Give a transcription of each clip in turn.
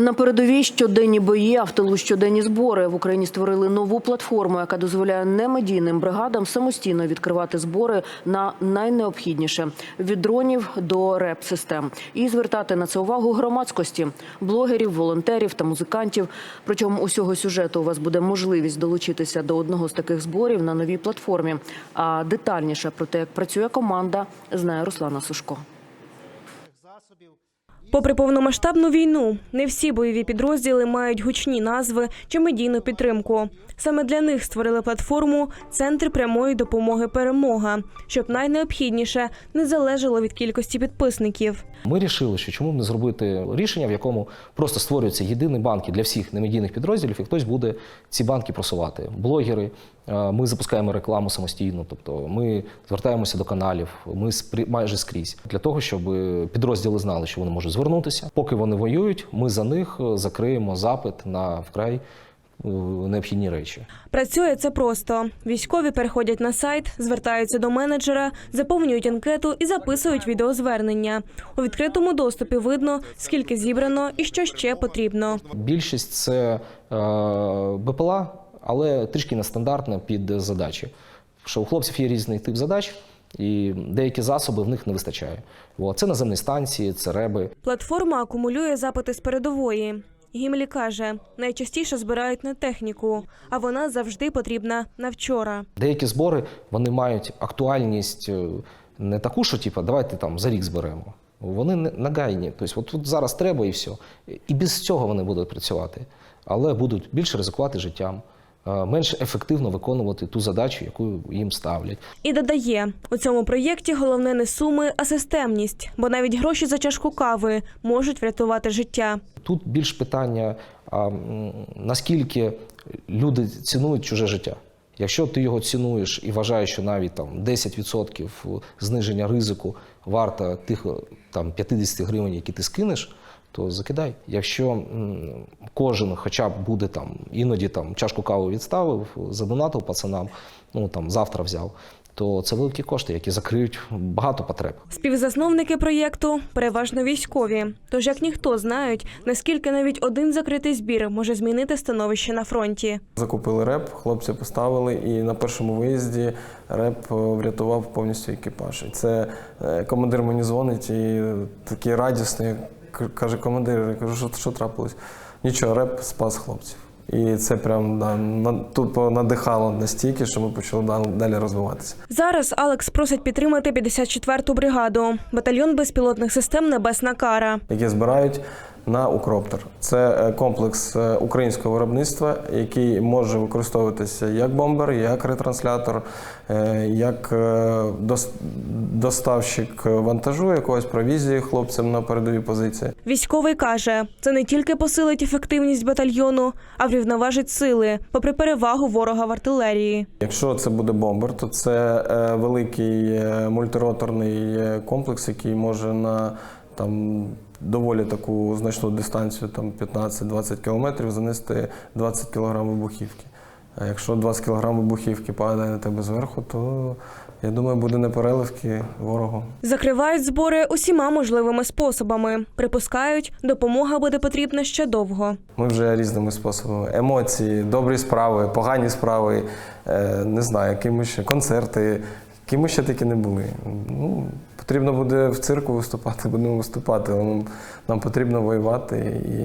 На передовій щоденні бої, а в тилу щоденні збори. В Україні створили нову платформу, яка дозволяє немедійним бригадам самостійно відкривати збори на найнеобхідніше від дронів до реп-систем і звертати на це увагу громадськості, блогерів, волонтерів та музикантів. Протягом усього сюжету у вас буде можливість долучитися до одного з таких зборів на новій платформі. А детальніше про те, як працює команда, знає Руслана Сушко. Попри повномасштабну війну, не всі бойові підрозділи мають гучні назви чи медійну підтримку. Саме для них створили платформу Центр прямої допомоги Перемога, щоб найнеобхідніше не залежало від кількості підписників. Ми вирішили, що чому б не зробити рішення, в якому просто створюються єдині банки для всіх немедійних підрозділів, і хтось буде ці банки просувати. Блогери, е, ми запускаємо рекламу самостійно, тобто ми звертаємося до каналів, ми майже скрізь для того, щоб підрозділи знали, що вони можуть звернутися. Поки вони воюють, ми за них е, закриємо запит на вкрай е, необхідні речі. Працює це просто. Військові переходять на сайт, звертаються до менеджера, заповнюють анкету і записують відеозвернення. У відкритому доступі видно, скільки зібрано і що ще потрібно. Більшість це е, БПЛА, але трішки нестандартне під задачі. Що у хлопців є різний тип задач, і деякі засоби в них не вистачає. Це наземні станції, це реби. Платформа акумулює запити з передової. Гімлі каже, найчастіше збирають не техніку, а вона завжди потрібна на вчора. Деякі збори вони мають актуальність е, не таку, що типу, давайте там за рік зберемо. Вони нагайні. Тобто, от тут зараз треба і все. І без цього вони будуть працювати, але будуть більше ризикувати життям, менш ефективно виконувати ту задачу, яку їм ставлять. І додає, у цьому проєкті головне не суми, а системність, бо навіть гроші за чашку кави можуть врятувати життя. Тут більш питання, а, наскільки люди цінують чуже життя. Якщо ти його цінуєш і вважаєш, що навіть там 10% зниження ризику варта тих там 50 гривень, які ти скинеш, то закидай. Якщо кожен хоча б буде там іноді там чашку кави відставив, задонатив пацанам, ну там завтра взяв, то це великі кошти, які закриють багато потреб. Співзасновники проєкту переважно військові. Тож як ніхто знають, наскільки навіть один закритий збір може змінити становище на фронті. Закупили реп, хлопці поставили, і на першому виїзді реп е, врятував повністю екіпаж. І це е, командир мені дзвонить і такий радісний. Каже, командир, я кажу, що, що трапилось? Нічого, реп спас хлопців. І це прям да, на, тупо надихало настільки, що ми почали далі розвиватися. Зараз Алекс просить підтримати 54-ту бригаду, батальйон безпілотних систем Небесна кара. які збирають на Укроптер. Це е, комплекс е, українського виробництва, який може використовуватися як бомбер, як ретранслятор, е, як доставщик вантажу, якогось провізії хлопцям на передові позиції. Військовий каже, це не тільки посилить ефективність батальйону, а врівноважить сили, попри перевагу ворога в артилерії. Якщо це буде бомбер, то це великий мультироторний комплекс, який може на там доволі таку значну дистанцію, там 15-20 кілометрів, занести 20 кілограм вибухівки. А якщо 20 кілограм вибухівки падає на тебе зверху, то я думаю, буде непереливки ворогу. Закривають збори усіма можливими способами. Припускають, допомога буде потрібна ще довго. Ми вже різними способами. Емоції, добрі справи, погані справи, е, не знаю, якими ще концерти, якими ще такі не були. Ну, потрібно буде в цирку виступати, будемо виступати, нам, нам потрібно воювати і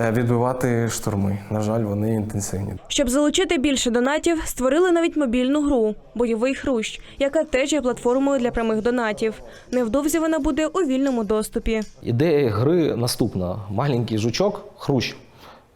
е, відбивати штурми. На жаль, вони інтенсивні. Щоб залучити більше донатів, створили навіть мобільну гру Бойовий хрущ, яка теж є платформою для прямих донатів. Невдовзі вона буде у вільному доступі. Ідея гри наступна: маленький жучок, хрущ,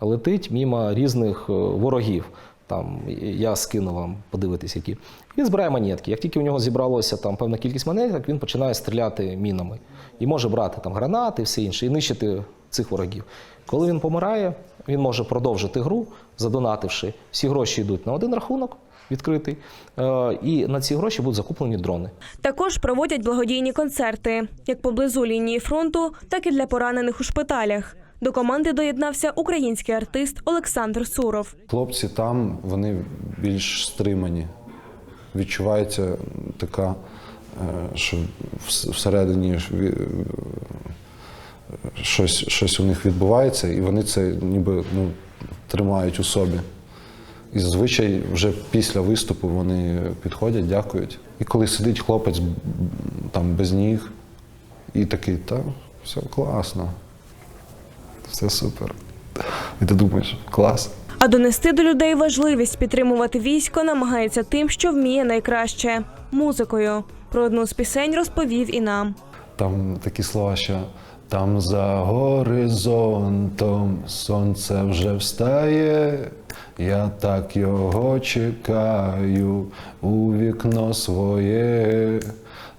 летить мимо різних е, ворогів. Там я скину вам подивитись, які. Він збирає монетки. Як тільки у нього зібралося там певна кількість монеток, він починає стріляти мінами і може брати там гранати, все інше, і нищити цих ворогів. Коли він помирає, він може продовжити гру, задонативши. Всі гроші йдуть на один рахунок відкритий, е, і на ці гроші будуть закуплені дрони. Також проводять благодійні концерти як поблизу лінії фронту, так і для поранених у шпиталях. До команди доєднався український артист Олександр Суров. Хлопці там вони більш стримані. Відчувається така, е, що всередині щось, щось у них відбувається, і вони це ніби ну, тримають у собі. І зазвичай вже після виступу вони підходять, дякують. І коли сидить хлопець там без ніг, і такий, та все класно, все супер. І ти думаєш, клас. А донести до людей важливість підтримувати військо намагається тим, що вміє найкраще музикою. Про одну з пісень розповів і нам. Там такі слова, що там за горизонтом сонце вже встає, я так його чекаю у вікно своє.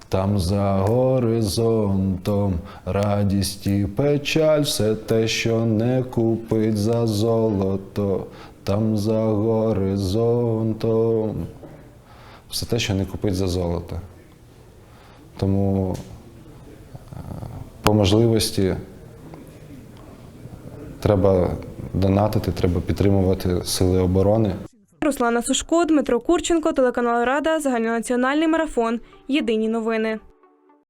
Там за горизонтом радість і печаль, все те, що не купить за золото, там за горизонтом, все те, що не купить за золото. Тому е, по можливості треба донатити, треба підтримувати сили оборони. Руслана Сушко, Дмитро Курченко, телеканал Рада, загальнонаціональний марафон. Єдині новини.